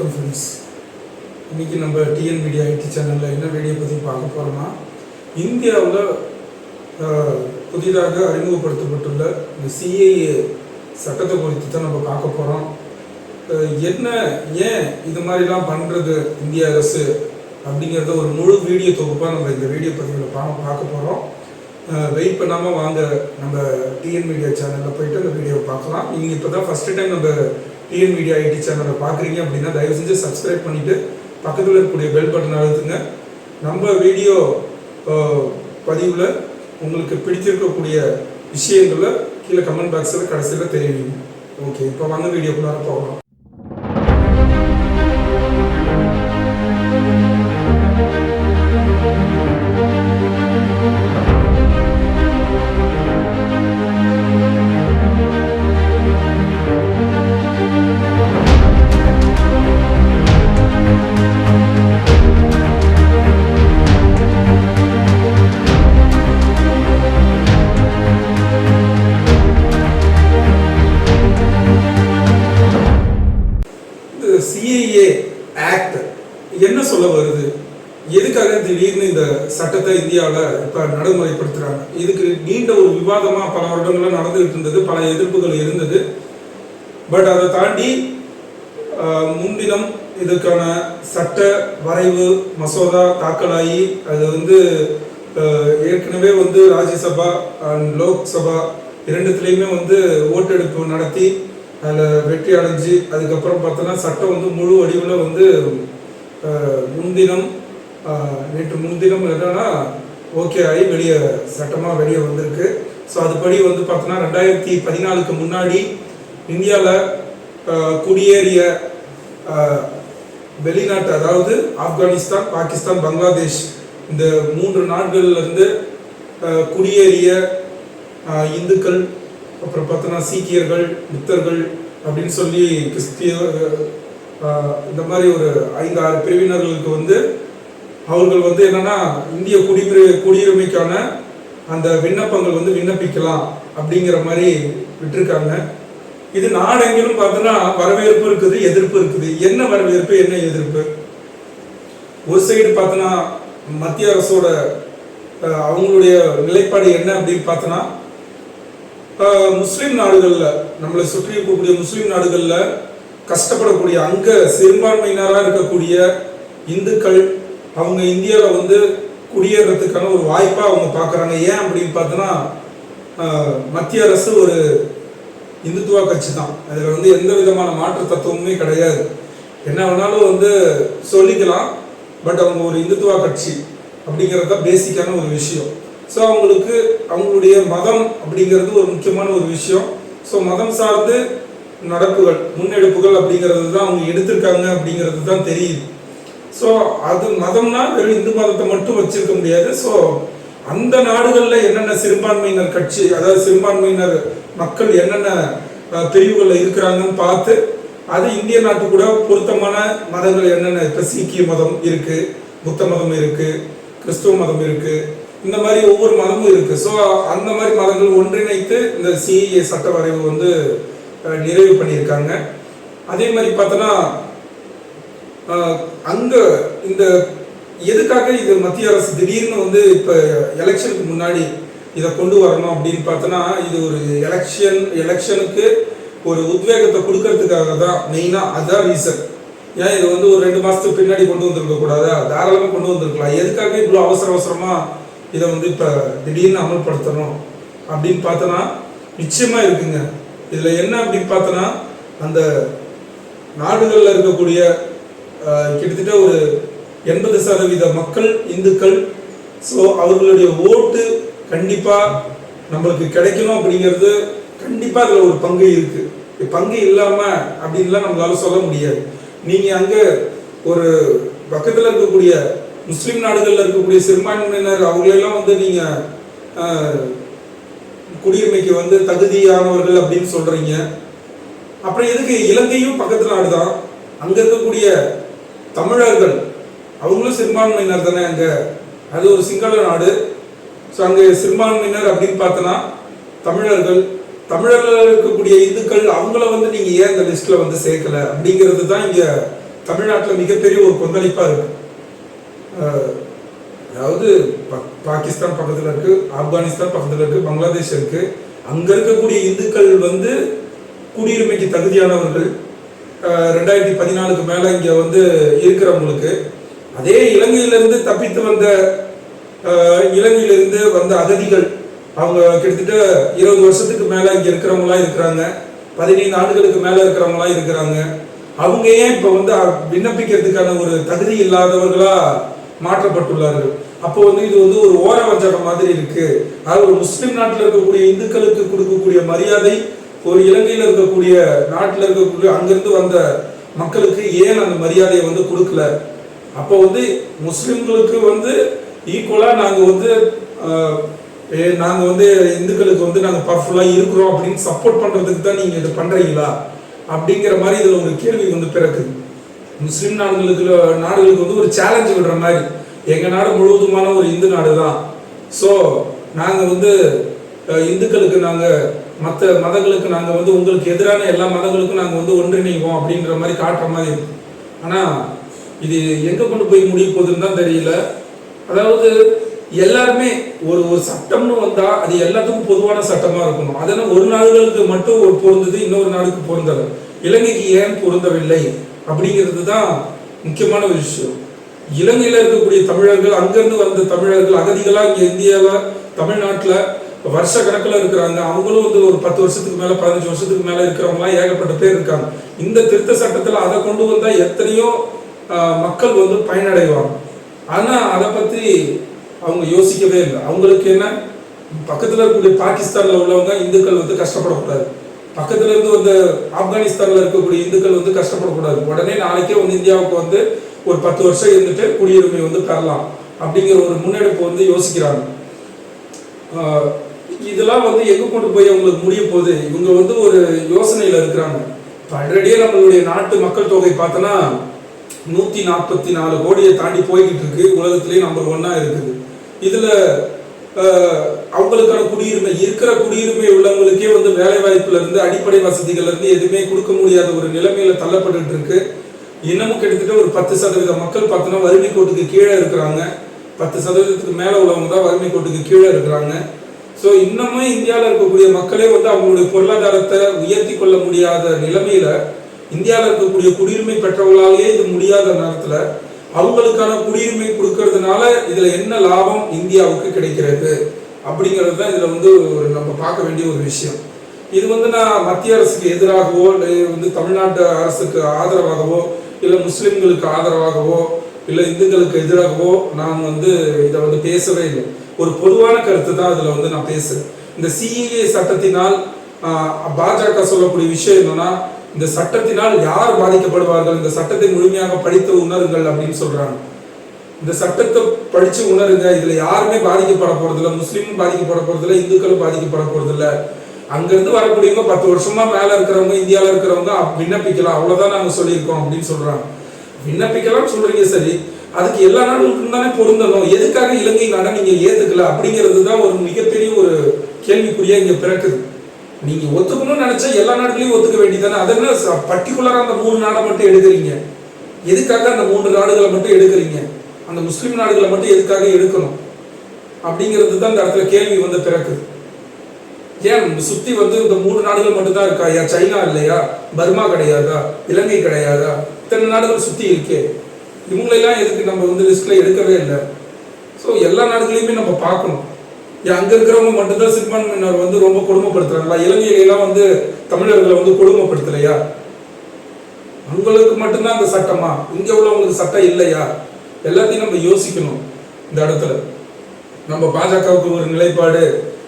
வணக்கம் ஃப்ரெண்ட்ஸ் இன்றைக்கி நம்ம டிஎன் மீடியா ஐடி சேனலில் என்ன வீடியோ பற்றி பார்க்க போகிறோம்னா இந்தியாவில் புதிதாக அறிமுகப்படுத்தப்பட்டுள்ள இந்த சிஏஏ சட்டத்தை குறித்து தான் நம்ம பார்க்க போகிறோம் என்ன ஏன் இது மாதிரிலாம் பண்ணுறது இந்திய அரசு அப்படிங்கிறத ஒரு முழு வீடியோ தொகுப்பாக நம்ம இந்த வீடியோ பதிவில் பா பார்க்க போகிறோம் வெயிட் பண்ணாமல் வாங்க. நம்ம டிஎன் மீடியா சேனலில் போயிட்டு அந்த வீடியோவை பார்க்கலாம். நீங்கள் இப்போ தான் ஃபஸ்ட்டு டைம் நம்ம டிஎன் மீடியா ஐடி சேனலை பார்க்குறீங்க அப்படின்னா தயவு செஞ்சு சப்ஸ்கிரைப் பண்ணிவிட்டு பக்கத்தில் இருக்கக்கூடிய பெல் பட்டன் அழுத்துங்க. நம்ம வீடியோ பதிவில் உங்களுக்கு பிடிச்சிருக்கக்கூடிய விஷயங்களை கீழே கமெண்ட் பாக்ஸில் கடைசியில் தெரிவிங்க. ஓகே இப்போ வாங்க வீடியோக்குள்ளார போகலாம். என்ன சொல்ல வருது? எதுக்காக திடீர்னு இந்த சட்டத்தை இந்தியாவில் இப்போ நடைமுறைப்படுத்துகிறாங்க இதுக்கு நீண்ட ஒரு விவாதமாக பல வருடங்களாக நடந்துகிட்டு இருந்தது பல எதிர்ப்புகள் இருந்தது. பட் அதை தாண்டி முன்தினம் இதுக்கான சட்ட வரைவு மசோதா தாக்கலாகி அது வந்து ஏற்கனவே வந்து ராஜ்யசபா அண்ட் லோக்சபா இரண்டுத்துலேயுமே வந்து ஓட்டெடுப்பு நடத்தி அதில் வெற்றி அடைஞ்சு அதுக்கப்புறம் பார்த்தோன்னா சட்டம் வந்து முழு வடிவில் வந்து முன்தினம் நேற்று முன்தினம் என்னன்னா ஓகே ஆகி வெளியே சட்டமாக வெளியே வந்திருக்கு. ஸோ அதுபடி வந்து பார்த்தோன்னா ரெண்டாயிரத்தி பதினாலுக்கு முன்னாடி இந்தியாவில் குடியேறிய வெளிநாட்டு அதாவது ஆப்கானிஸ்தான் பாகிஸ்தான் பங்களாதேஷ் இந்த மூன்று நாடுகள்லேருந்து குடியேறிய இந்துக்கள் அப்புறம் பார்த்தோன்னா சீக்கியர்கள் புத்தர்கள் அப்படின்னு சொல்லி கிறிஸ்திய இந்த மாதிரி ஒரு ஐந்து ஆறு பிரிவினர்களுக்கு வந்து அவர்கள் வந்து என்னன்னா இந்திய குடியுரி குடியுரிமைக்கான அந்த விண்ணப்பங்கள் வந்து விண்ணப்பிக்கலாம் அப்படிங்கிற மாதிரி விட்டுருக்காங்க. இது நாடெங்கிலும் பார்த்தோன்னா வரவேற்பு இருக்குது எதிர்ப்பு இருக்குது. என்ன வரவேற்பு என்ன எதிர்ப்பு? ஒரு சைடு பார்த்தோன்னா மத்திய அரசோட அவங்களுடைய நிலைப்பாடு என்ன அப்படின்னு பார்த்தோன்னா முஸ்லீம் நாடுகளில் நம்மளை சுற்றி இருக்கக்கூடிய முஸ்லீம் நாடுகளில் கஷ்டப்படக்கூடிய அங்க சிறுபான்மையினராக இருக்கக்கூடிய இந்துக்கள் அவங்க இந்தியாவில் வந்து குடியேறதுக்கான ஒரு வாய்ப்பாக அவங்க பார்க்குறாங்க ஏன் அப்படின்னு பார்த்தோன்னா மத்திய அரசு ஒரு இந்துத்துவா கட்சி தான். அதில் வந்து எந்த விதமான மாற்று தத்துவமுமே கிடையாது. என்ன வேணாலும் வந்து சொல்லிக்கலாம். பட் அவங்க ஒரு இந்துத்துவா கட்சி அப்படிங்கிறது தான் பேசிக்கான ஒரு விஷயம். ஸோ அவங்களுக்கு அவங்களுடைய மதம் அப்படிங்கிறது ஒரு முக்கியமான ஒரு விஷயம். ஸோ மதம் சார்ந்து நடப்புகள் முன்னெடுப்புகள் அப்படிங்கிறது தான் அவங்க எடுத்திருக்காங்க அப்படிங்கிறது தான் தெரியுது. ஸோ அது மதம்னா வெறும் இந்து மதத்தை மட்டும் வச்சிருக்க முடியாது. ஸோ அந்த நாடுகளில் என்னென்ன சிறுபான்மையினர் கட்சி அதாவது சிறுபான்மையினர் மக்கள் என்னென்ன பிரிவுகளில் இருக்கிறாங்கன்னு பார்த்து அது இந்திய நாட்டு கூட பொருத்தமான மதங்கள் என்னென்ன? இப்போ சீக்கிய மதம் இருக்குது புத்த மதம் இருக்குது கிறிஸ்துவ மதம் இருக்குது இந்த மாதிரி ஒவ்வொரு மதமும் இருக்குது ஸோ அந்த மாதிரி மதங்கள் ஒன்றிணைத்து இந்த சிஏ சட்ட வரைவு வந்து நிறைவு பண்ணியிருக்காங்க. அதே மாதிரி பார்த்தோன்னா அங்கே இந்த எதுக்காக இது மத்திய அரசு திடீர்னு வந்து இப்போ எலெக்ஷனுக்கு முன்னாடி இதை கொண்டு வரணும் அப்படின்னு பார்த்தோன்னா இது ஒரு எலெக்ஷன் எலெக்ஷனுக்கு ஒரு உத்வேகத்தை கொடுக்கறதுக்காக தான் மெயினாக அதான் ரீசன் ஏன் இது வந்து ஒரு ரெண்டு மாதத்துக்கு பின்னாடி கொண்டு வந்திருக்க கூடாதா? தாராளமாக கொண்டு வந்திருக்கலாம். எதுக்காக இவ்வளோ அவசர அவசரமாக இதை வந்து இப்போ திடீர்னு அமல்படுத்தணும் அப்படின்னு பார்த்தோன்னா நிச்சயமாக இருக்குங்க. இதில் என்ன அப்படின்னு பார்த்தோன்னா அந்த நாடுகளில் இருக்கக்கூடிய கிட்டத்தட்ட ஒரு எண்பது சதவீத மக்கள் இந்துக்கள். ஸோ அவர்களுடைய ஓட்டு கண்டிப்பாக நம்மளுக்கு கிடைக்கணும் அப்படிங்கிறது கண்டிப்பாக அதில் ஒரு பங்கு இருக்குது பங்கு இல்லாமல் அப்படின்லாம் நம்மளால சொல்ல முடியாது. நீங்கள் அங்கே ஒரு பக்கத்தில் இருக்கக்கூடிய முஸ்லீம் நாடுகளில் இருக்கக்கூடிய சிறுபான்மையினர் அவங்களெல்லாம் வந்து நீங்கள் குடியுரிமைக்கு வந்து தகுதியானவர்கள் அப்படின்னு சொல்றீங்க. அப்புறம் எதுக்கு இலங்கையும் பக்கத்து நாடு தான் அங்க இருக்கக்கூடிய தமிழர்கள் அவங்களும் சிறுபான்மையினர் தானே அங்க. அது ஒரு சிங்கள நாடு. ஸோ அங்கே சிறுபான்மையினர் அப்படின்னு பார்த்தோன்னா தமிழர்கள். தமிழர்கள் இருக்கக்கூடிய இந்துக்கள் அவங்கள வந்து நீங்க ஏன் இந்த லிஸ்ட்ல வந்து சேர்க்கல? அப்படிங்கிறது தான் இங்க தமிழ்நாட்டில் மிகப்பெரிய ஒரு கொந்தளிப்பா இருக்கு. அதாவது பாகிஸ்தான் பக்கத்தில் இருக்கு ஆப்கானிஸ்தான் பக்கத்தில் இருக்கு பங்களாதேஷ் இருக்கு. அங்கே இருக்கக்கூடிய இந்துக்கள் வந்து குடியுரிமைக்கு தகுதியானவர்கள். ரெண்டாயிரத்தி பதினாலுக்கு மேலே இங்கே வந்து இருக்கிறவங்களுக்கு. அதே இலங்கையிலிருந்து தப்பித்து வந்த இலங்கையிலிருந்து வந்த அகதிகள் அவங்க கிட்டத்தட்ட இருபது வருஷத்துக்கு மேலே இங்கே இருக்கிறவங்களாம் இருக்கிறாங்க. பதினைந்து ஆண்டுகளுக்கு மேலே இருக்கிறவங்களாம் இருக்கிறாங்க. அவங்க ஏன் இப்போ வந்து விண்ணப்பிக்கிறதுக்கான ஒரு தகுதி இல்லாதவர்களாக மாற்றப்பட்டுள்ளார்கள். அப்போ வந்து இது வந்து ஒரு ஓர வஞ்சகம் மாதிரி இருக்கு. அதாவது ஒரு முஸ்லிம் நாட்டில் இருக்கக்கூடிய இந்துக்களுக்கு கொடுக்கக்கூடிய மரியாதை ஒரு இலங்கையில் இருக்கக்கூடிய நாட்டில் இருக்கக்கூடிய அங்கிருந்து வந்த மக்களுக்கு ஏன் அந்த மரியாதையை வந்து கொடுக்கல? அப்போ வந்து முஸ்லிம்களுக்கு வந்து ஈக்குவலாக நாங்கள் வந்து நாங்கள் வந்து இந்துக்களுக்கு வந்து நாங்கள் பவர்ஃபுல்லாக இருக்கிறோம் அப்படின்னு சப்போர்ட் பண்ணுறதுக்கு தான் நீங்கள் இதை பண்ணுறீங்களா அப்படிங்கிற மாதிரி இதில் ஒரு கேள்வி வந்து பிறக்குது. முஸ்லீம் நாடுகளுக்கு நாடுகளுக்கு வந்து ஒரு சேலஞ்ச் விடுற மாதிரி. எங்க நாடு முழுவதுமான ஒரு இந்து நாடு தான் ஸோ நாங்க வந்து இந்துக்களுக்கு நாங்க மற்ற மதங்களுக்கு நாங்க வந்து உங்களுக்கு எதிரான எல்லா மதங்களுக்கும் நாங்க வந்து ஒன்றிணைவோம் அப்படின்ற மாதிரி காட்டுற மாதிரி இருக்கும் ஆனா இது எங்க கொண்டு போய் முடிய போகுதுன்னு தான் தெரியல. அதாவது எல்லாருமே ஒரு ஒரு சட்டம்னு வந்தா அது எல்லாத்துக்கும் பொதுவான சட்டமா இருக்கணும். அதெல்லாம் ஒரு நாடுகளுக்கு மட்டும் ஒரு பொருந்தது இன்னொரு நாடுக்கு பொருந்தல. இலங்கைக்கு ஏன் பொருந்தவில்லை? அப்படிங்கிறது தான் முக்கியமான ஒரு விஷயம். இலங்கையில் இருக்கக்கூடிய தமிழர்கள் அங்கிருந்து வந்த தமிழர்கள் அகதிகளாக இங்கே இந்தியாவை தமிழ்நாட்டில் வருஷ கணக்கில் இருக்கிறாங்க. அவங்களும் வந்து ஒரு பத்து வருஷத்துக்கு மேலே பதினஞ்சு வருஷத்துக்கு மேலே இருக்கிறவங்களாம் ஏகப்பட்ட பேர் இருக்காங்க. இந்த திருத்த சட்டத்தில் அதை கொண்டு வந்தால் எத்தனையோ மக்கள் வந்து பயனடைவாங்க. ஆனால் அதை பற்றி அவங்க யோசிக்கவே இல்லை. அவங்களுக்கு என்ன? பக்கத்தில் இருக்கக்கூடிய பாகிஸ்தானில் உள்ளவங்க இந்துக்கள் வந்து கஷ்டப்படக்கூடாது. பக்கத்துல இருந்து வந்த ஆப்கானிஸ்தான்ல இருக்கக்கூடிய இந்துக்கள் வந்து கஷ்டப்படக்கூடாது. உடனே நாளைக்கே வந்து இந்தியாவுக்கு வந்து ஒரு பத்து வருஷம் இருந்துட்டு குடியுரிமை வந்து பெறலாம் அப்படிங்கிற ஒரு முன்னெடுப்பு வந்து யோசிக்கிறாங்க. ஆஹ் இதெல்லாம் வந்து எங்க கொண்டு போய் அவங்களுக்கு முடிய போகுது? இவங்க வந்து ஒரு யோசனையில இருக்கிறாங்க. ஆல்ரெடியே நம்மளுடைய நாட்டு மக்கள் தொகை பார்த்தோன்னா நூத்தி நாற்பத்தி நாலு கோடியை தாண்டி போய்கிட்டு இருக்கு. உலகத்திலேயே நம்பர் ஒன்னா இருக்குது. இதுல அவங்களுக்கான குடியுரிமை இருக்கிற குடியுரிமை உள்ளவங்களுக்கே வந்து வேலை வாய்ப்புல இருந்து அடிப்படை வசதிகள்ல இருந்து எதுவுமே கொடுக்க முடியாத ஒரு நிலைமையில தள்ளப்பட்டு இருக்கு இன்னமும் கிட்டத்தட்ட ஒரு பத்து சதவீத மக்கள் பார்த்தோன்னா வறுமை கோட்டுக்கு கீழே இருக்கிறாங்க. பத்து சதவீதத்துக்கு மேல உள்ளவங்க தான் வறுமை கோட்டுக்கு கீழே இருக்கிறாங்க. ஸோ இன்னமும் இந்தியாவில் இருக்கக்கூடிய மக்களே வந்து அவங்களுடைய பொருளாதாரத்தை உயர்த்தி கொள்ள முடியாத நிலைமையில இந்தியாவில் இருக்கக்கூடிய குடியுரிமை பெற்றவர்களாலேயே இது முடியாத நேரத்தில் அவங்களுக்கான குடியுரிமை கொடுக்கறதுனால இதுல என்ன லாபம் இந்தியாவுக்கு கிடைக்கிறது அப்படிங்கிறது தான் இதுல வந்து ஒரு நம்ம பார்க்க வேண்டிய ஒரு விஷயம். இது வந்து நான் மத்திய அரசுக்கு எதிராகவோ இல்லை வந்து தமிழ்நாட்டு அரசுக்கு ஆதரவாகவோ இல்லை முஸ்லிம்களுக்கு ஆதரவாகவோ இல்லை இந்துக்களுக்கு எதிராகவோ நான் வந்து இதை வந்து பேசவே இல்லை. ஒரு பொதுவான கருத்து தான் அதில் வந்து நான் பேசுறேன். இந்த சிஏஏ சட்டத்தினால் பாஜக சொல்லக்கூடிய விஷயம் என்னன்னா இந்த சட்டத்தினால் யார் பாதிக்கப்படுவார்கள்? இந்த சட்டத்தை முழுமையாக படித்து உணருங்கள் அப்படின்னு சொல்றாங்க. இந்த சட்டத்தை படிச்சு உணருங்க. இதுல யாருமே பாதிக்கப்பட போறதில்ல. முஸ்லீமும் பாதிக்கப்பட போறதில்ல. இந்துக்களும் பாதிக்கப்பட போறதில்ல. அங்கிருந்து வரக்கூடியவங்க பத்து வருஷமா மேல இருக்கிறவங்க இந்தியால இருக்கிறவங்க விண்ணப்பிக்கலாம். அவ்வளவுதான் நாங்க சொல்லியிருக்கோம் அப்படின்னு சொல்றாங்க. விண்ணப்பிக்கலாம் சொல்றீங்க சரி. அதுக்கு எல்லா நாடுகளுக்கும் தானே பொருந்தணும். எதுக்காக இலங்கை நாடா நீங்க ஏத்துக்கல? அப்படிங்கிறது தான் ஒரு மிகப்பெரிய ஒரு கேள்விக்குறியா இங்க பிறக்குது. நீங்க ஒத்துக்கணும்னு நினைச்சா எல்லா நாடுகளையும் ஒத்துக்க வேண்டியதானே அது பர்டிகுலரா அந்த மூணு நாடை மட்டும் எடுக்கிறீங்க. எதுக்காக அந்த மூன்று நாடுகளை மட்டும் எடுக்கிறீங்க? அந்த முஸ்லீம் நாடுகளை மட்டும் எதுக்காக எடுக்கணும்? அப்படிங்கிறது தான் இந்த இடத்துல கேள்வி வந்து பிறக்குது. ஏன் இந்த சுத்தி வந்து இந்த மூணு நாடுகள் மட்டும் தான் இருக்கா சைனா இல்லையா? பர்மா கிடையாதா? இலங்கை கிடையாதா? இத்தனை நாடுகள் சுத்தி இருக்கே. இவங்களெல்லாம் எதுக்கு நம்ம வந்து லிஸ்ட்ல எடுக்கவே இல்லை? ஸோ எல்லா நாடுகளையுமே நம்ம பார்க்கணும். அங்க இருக்கிறவங்க மட்டும்தான் சிறுபான்மையினர் வந்து ரொம்ப கொடுமைப்படுத்துறாங்களா? இலங்கையில எல்லாம் வந்து தமிழர்களை வந்து கொடுமைப்படுத்தலையா? உங்களுக்கு மட்டும்தான் அந்த சட்டமா? இங்க உள்ளவங்களுக்கு சட்டம் இல்லையா? எல்லாத்தையும் நம்ம யோசிக்கணும் இந்த இடத்துல. நம்ம பாஜகவுக்கு ஒரு நிலைப்பாடு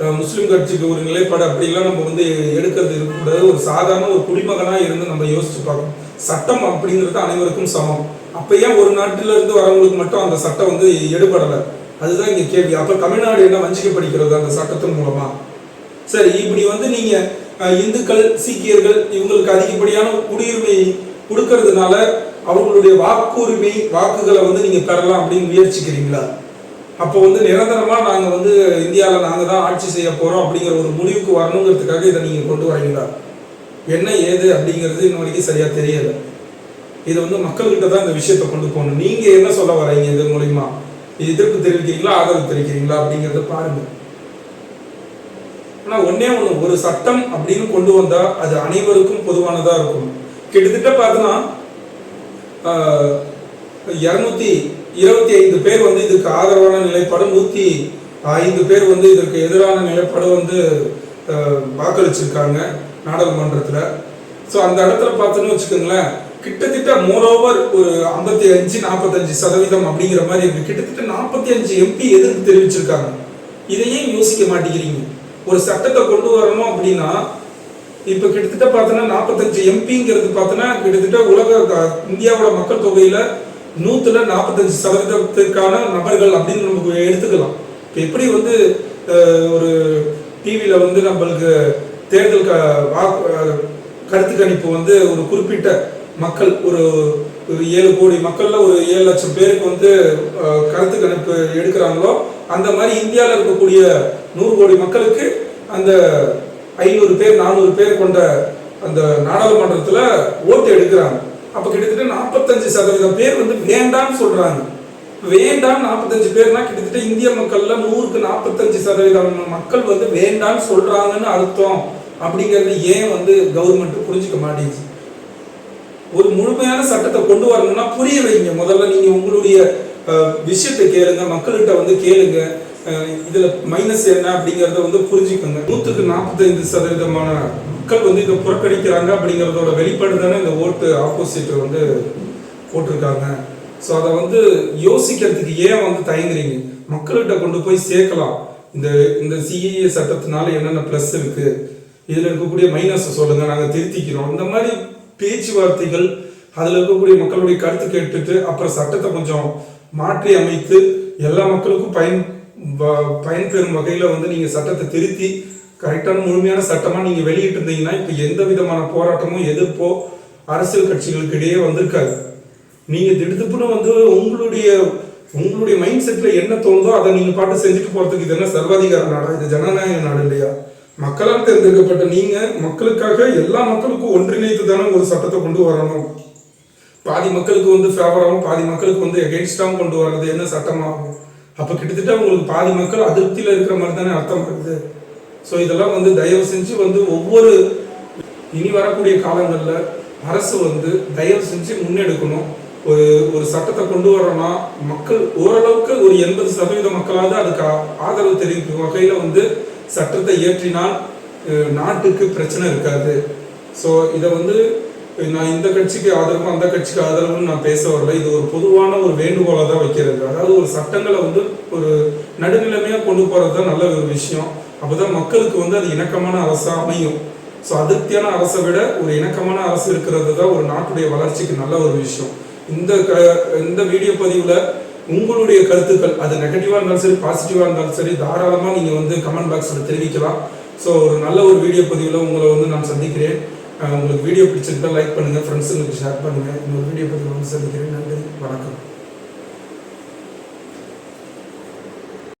முஸ்லீம் முஸ்லிம் கட்சிக்கு ஒரு நிலைப்பாடு அப்படிலாம் நம்ம வந்து எடுக்கிறது இருக்கக்கூடாது. ஒரு சாதாரண ஒரு குடிமகனா இருந்து நம்ம யோசிச்சு பார்க்கணும். சட்டம் அப்படிங்கிறது அனைவருக்கும் சமம். அப்ப ஏன் ஒரு நாட்டில இருந்து வரவங்களுக்கு மட்டும் அந்த சட்டம் வந்து எடுபடலை? அதுதான் இங்க கேள்வி. அப்ப தமிழ்நாடு என்ன வஞ்சிக்கப்படுகிறது அந்த சட்டத்தின் மூலமா? சரி இப்படி வந்து நீங்க இந்துக்கள் சீக்கியர்கள் இவங்களுக்கு அதிகப்படியான குடியுரிமை கொடுக்கறதுனால அவங்களுடைய வாக்குரிமை வாக்குகளை வந்து நீங்க பெறலாம் அப்படின்னு முயற்சிக்கிறீங்களா? அப்போ வந்து நிரந்தரமா நாங்க வந்து இந்தியாவில் நாங்க தான் ஆட்சி செய்ய போறோம் அப்படிங்கிற ஒரு முடிவுக்கு வரணுங்கிறதுக்காக இதை நீங்க கொண்டு வரீங்களா? என்ன ஏது அப்படிங்கிறது இன்ன வரைக்கும் சரியா தெரியல. இது வந்து மக்கள்கிட்ட தான் இந்த விஷயத்தை கொண்டு போகணும். நீங்க என்ன சொல்ல வரீங்க இது மூலியமா? எதிர்ப்பு தெரிவிக்கிறீங்களா ஆதரவு தெரிவிக்கிறீங்களா அப்படிங்கிறத பாருங்க. ஆனா ஒன்னே ஒண்ணு ஒரு சட்டம் அப்படின்னு கொண்டு வந்தா அது அனைவருக்கும் பொதுவானதா இருக்கும். கிட்டத்தட்ட பார்த்தோன்னா இரநூத்தி இருபத்தி ஐந்து பேர் வந்து இதுக்கு ஆதரவான நிலைப்பாடு நூத்தி ஐந்து பேர் வந்து இதற்கு எதிரான நிலைப்பாடு வந்து வாக்களிச்சிருக்காங்க நாடாளுமன்றத்துல ஸோ அந்த இடத்துல பார்த்தோன்னு வச்சுக்கோங்களேன் கிட்டத்தட்ட மோரோவர் ஒரு ஐம்பத்தி அஞ்சு நாற்பத்தஞ்சு சதவீதம் அப்படிங்கிற மாதிரி இருக்கு. கிட்டத்தட்ட நாற்பத்தி அஞ்சு எம்பி எதிர்ப்பு தெரிவிச்சிருக்காங்க. இதையே யோசிக்க மாட்டேங்கிறீங்க. ஒரு சட்டத்தை கொண்டு வரணும் அப்படின்னா இப்ப கிட்டத்தட்ட பார்த்தோன்னா நாற்பத்தஞ்சு எம்பிங்கிறது பார்த்தோன்னா கிட்டத்தட்ட உலக க- இந்தியாவோட மக்கள் தொகையில நூத்துல நாற்பத்தஞ்சு சதவீதத்திற்கான நபர்கள் அப்படின்னு நமக்கு எடுத்துக்கலாம். இப்போ எப்படி வந்து ஒரு டிவியில வந்து நம்மளுக்கு தேர்தல் க கருத்து கணிப்பு வந்து ஒரு குறிப்பிட்ட மக்கள் ஒரு ஒரு ஏழு கோடி மக்களில் ஒரு ஏழு லட்சம் பேருக்கு வந்து கருத்து கணிப்பு எடுக்கிறாங்களோ அந்த மாதிரி இந்தியாவில் இருக்கக்கூடிய நூறு கோடி மக்களுக்கு அந்த ஐநூறு பேர் நானூறு பேர் கொண்ட அந்த நாடாளுமன்றத்தில் ஓட்டு எடுக்கிறாங்க. அப்போ கிட்டத்தட்ட நாற்பத்தஞ்சு சதவீதம் பேர் வந்து வேண்டாம்னு சொல்கிறாங்க வேண்டாம் நாற்பத்தஞ்சு பேர்னா கிட்டத்தட்ட இந்திய மக்கள்ல நூறுக்கு நாற்பத்தஞ்சு சதவீதம் மக்கள் வந்து வேண்டாம்னு சொல்றாங்கன்னு அர்த்தம். அப்படிங்கறது ஏன் வந்து கவர்மெண்ட் புரிஞ்சுக்க மாட்டேங்குது? ஒரு முழுமையான சட்டத்தை கொண்டு வரணும்னா புரிய வைங்க. முதல்ல நீங்க உங்களுடைய விஷயத்தை கேளுங்க. மக்கள்கிட்ட வந்து கேளுங்க. இதில் இதுல மைனஸ் என்ன அப்படிங்கறத வந்து புரிஞ்சுக்கோங்க. நூத்துக்கு நாற்பத்தைந்து சதவீதமான மக்கள் வந்து இதை புறக்கணிக்கிறாங்க அப்படிங்கிறதோட வெளிப்பாடு தானே இந்த ஓட்டு ஆப்போசிட் வந்து போட்டிருக்காங்க. ஸோ அதை வந்து யோசிக்கிறதுக்கு ஏன் வந்து தயங்குறீங்க? மக்கள்கிட்ட கொண்டு போய் சேர்க்கலாம். இந்த இந்த சிஏஏ சட்டத்தினால என்னென்ன ப்ளஸ் இருக்குது இதில் இருக்கக்கூடிய மைனஸ் சொல்லுங்கள் நாங்கள் திருத்திக்கிறோம். இந்த மாதிரி பேச்சுவார்த்தைகள் அதில் இருக்கக்கூடிய மக்களுடைய கருத்து கேட்டுட்டு அப்புறம் சட்டத்தை கொஞ்சம் மாற்றி அமைத்து எல்லா மக்களுக்கும் பயன் பயன்பெறும் வகையில் வந்து நீங்கள் சட்டத்தை திருத்தி கரெக்டான முழுமையான சட்டமாக நீங்கள் வெளியிட்டு இருந்தீங்கன்னா இப்போ எந்த விதமான போராட்டமும் எதிர்ப்போ அரசியல் கட்சிகளுக்கு இடையே வந்திருக்காது. நீங்கள் திடுத்துப்புன்னு வந்து உங்களுடைய உங்களுடைய மைண்ட் செட்டில் என்ன தோணுதோ அதை நீங்கள் பாட்டு செஞ்சுட்டு போகிறதுக்கு இது என்ன சர்வாதிகார நாடா? இது ஜனநாயக நாடு இல்லையா? மக்களால் தேர்ந்தெடுக்கப்பட்ட நீங்க மக்களுக்காக எல்லா மக்களுக்கும் ஒன்றிணைத்து தானே ஒரு சட்டத்தை கொண்டு வரணும். பாதி மக்களுக்கு வந்து ஃபேவராகவும் பாதி மக்களுக்கு வந்து எகெயின்ஸ்டாகவும் கொண்டு வர்றது என்ன சட்டமாகும்? அப்போ கிட்டத்தட்ட உங்களுக்கு பாதி மக்கள் அதிருப்தியில் இருக்கிற மாதிரி தானே அர்த்தம் வருது. ஸோ இதெல்லாம் வந்து தயவு செஞ்சு வந்து ஒவ்வொரு இனி வரக்கூடிய காலங்களில் அரசு வந்து தயவு செஞ்சு முன்னெடுக்கணும். ஒரு ஒரு சட்டத்தை கொண்டு வரோம்னா மக்கள் ஓரளவுக்கு ஒரு எண்பது சதவீத மக்களாவது அதுக்கு ஆதரவு தெரிவிக்கும் வகையில் வந்து சட்டத்தை இயற்றினால் நாட்டுக்கு பிரச்சனை இருக்காது. ஸோ இதை வந்து நான் இந்த கட்சிக்கு ஆதரவு அந்த கட்சிக்கு ஆதரவுன்னு நான் பேச வரல. இது ஒரு பொதுவான ஒரு வேண்டுகோளாக தான் வைக்கிறது. அதாவது ஒரு சட்டங்களை வந்து ஒரு நடுநிலைமையாக கொண்டு போகிறது தான் நல்ல ஒரு விஷயம். அப்போ தான் மக்களுக்கு வந்து அது இணக்கமான அரசாக அமையும். ஸோ அதிருப்தியான அரசை விட ஒரு இணக்கமான அரசு இருக்கிறது தான் ஒரு நாட்டுடைய வளர்ச்சிக்கு நல்ல ஒரு விஷயம். இந்த க இந்த வீடியோ பதிவில் உங்களுடைய கருத்துக்கள் அது நெகட்டிவாக இருந்தாலும் சரி பாசிட்டிவாக இருந்தாலும் சரி தாராளமாக நீங்கள் வந்து கமெண்ட் பாக்ஸில் தெரிவிக்கலாம். ஸோ ஒரு நல்ல ஒரு வீடியோ பதிவில் உங்களை வந்து நான் சந்திக்கிறேன். உங்களுக்கு வீடியோ பிடிச்சிருந்தால் லைக் பண்ணுங்கள் ஃப்ரெண்ட்ஸுங்களுக்கு ஷேர் பண்ணுங்கள் இன்னொரு வீடியோ பதிவில் வந்து சந்திக்கிறேன். நன்றி வணக்கம்.